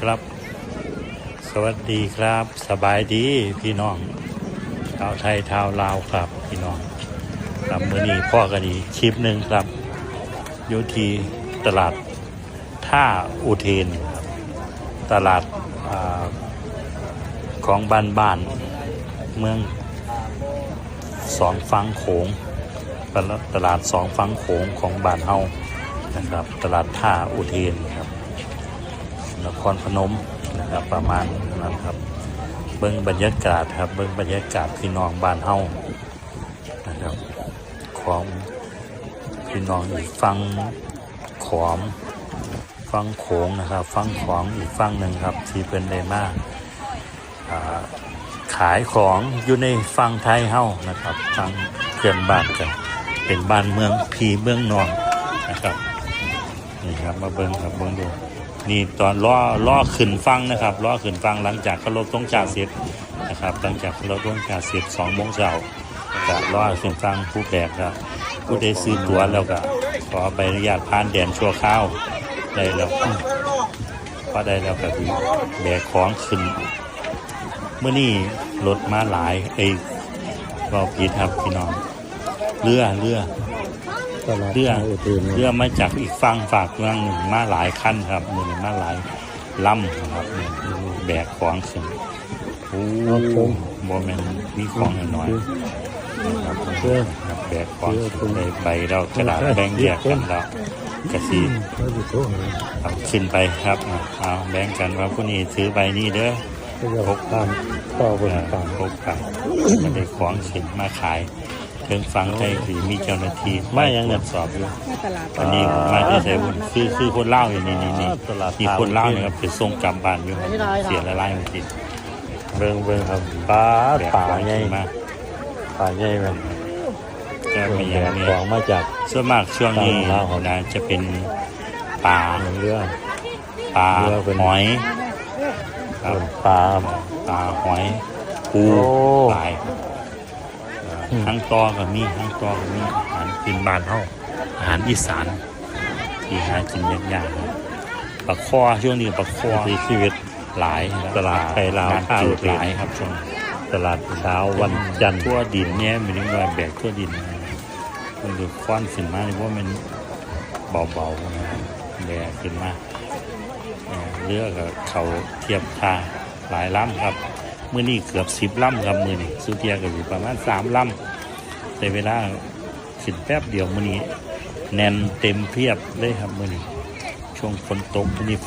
ครับ สวัสดีครับ สบายดีพี่น้องชาวไทยชาวลาวครับพี่น้องครับมื้อนี้พ่อกันอีกคลิปหนึ่งครับอยู่ที่ตลาดท่าอุเทนครับตลาดอาของบ้านบ้านเมืองสองฟังโขงตลาดตลาดสองฟังโขงของบ้านเฮานะครับ ตลาดท่าอุเทนครับ นครพนมนะครับประมาณนั้นครับ เบิ้องบรรยากาศครับ เบิ้องบรรยากาศพี่น้องบ้านเฮานะครับ ของพี่น้องอีกฟังขอมฟังโขงนะครับ ฟังของอีกฟังหนึ่งครับ ที่เป็นเดมาอ่าขายของอยู่ในฟังไทยเฮานะครับฟังเพื่อนบ้านกันเป็นบ้านเมืองพีเมืองนองนะครับนี่ครับมาเบิ้งครับเบิ้งดู นี่ตอนล้อล้อขึ้นฟังนะครับล้อขึ้นฟังหลังจากเคารพต้องจ่าเสร็จนะครับหลังจากเคารพต้องจ่าเสร็จสองโมงเช้าจะล้อขึ้นฟังผู้แบกครับผู้ได้ซื้อตั๋วแล้วก็ขอใบอนุญาตผ่านแดนชั่วคราวได้แล้วพอได้แล้วก็ดีแบกของขึ้นเมื่อนี้รถมาหลายเอ้ยเราผิดครับพี่น้องเรือเรือ เรืออุเทนเรือมาจากอีกฝั่งฝากเมืองหนึ่งมาหลายขั้นครับมือนี้มาหลายลำนะครับนี่แบกของขึ้นโอ้โมเมนมีของหน่อยๆนะครับเพื่อครับแบกของขึ้นในใบเรากระดาษแบ่งแยกกันแล้วกระสีเขาอยู่โต๊ะไหนครับขึ้นไปครับอะเอาแบ่งกันว่าผู้นี้ถือใบนี้เด้อก็จะหกตามต่อบนต่างพกไปมันได้ของขึ้นมาขาย เครื่องฟังไทยหรือมีเจ้าหน้าที่ไม่ยังตรวจสอบอยู่ในตลาดอันนี้มาที่ใส่บุญคือคือคนเล่าวอยู่นี่นี่นี่ตลาดมีคนเล่าวเนี่ยครับเป็นทรงกำบานอยู่ครับเสียละลายมันติดเบิ่งเบิ่งครับปลาแบกป่าของใหญ่ขึ้นมาป่าใหญ่มันจะมีอแบย่างกนี้ของมาจากส่วนมากช่วงนี้ตามลาวนะจะเป็นปลาเรือปลาเรือเป็นหอยครับปลาปลาหอยปูโอ้ปลาย ทั้งตอก็มีทั้งตอก็มีอาหารกินบานเฮาอาหารอีสานที่หากินยากๆครับปลาคอช่วงนี้ปลาคอที่ชีวิตหลายตลาดไทยลาวการข้าวจืดเปลี่หยนลายครับช่วงตลาดเช้าวันจันทร์ทั่วดินเนี่ยมันเรียกว่าแบกทั่วดินมันดูควันขึ้นมาเลยว่ามันเบาๆนะครับแบกขึ้นมาเอ่อเรือกับเขาเทียบท่าหลายลำครับ มื่อนี้เกือบสิบลำครับมือนี้สุเทียก็อยู่ประมาณสามลำแต่เวลาขึ้นแป๊บเดียวมือนี้ แน่นเต็มเพียบเลยครับมือนี้ ช่วงฝนตกมื่อนี้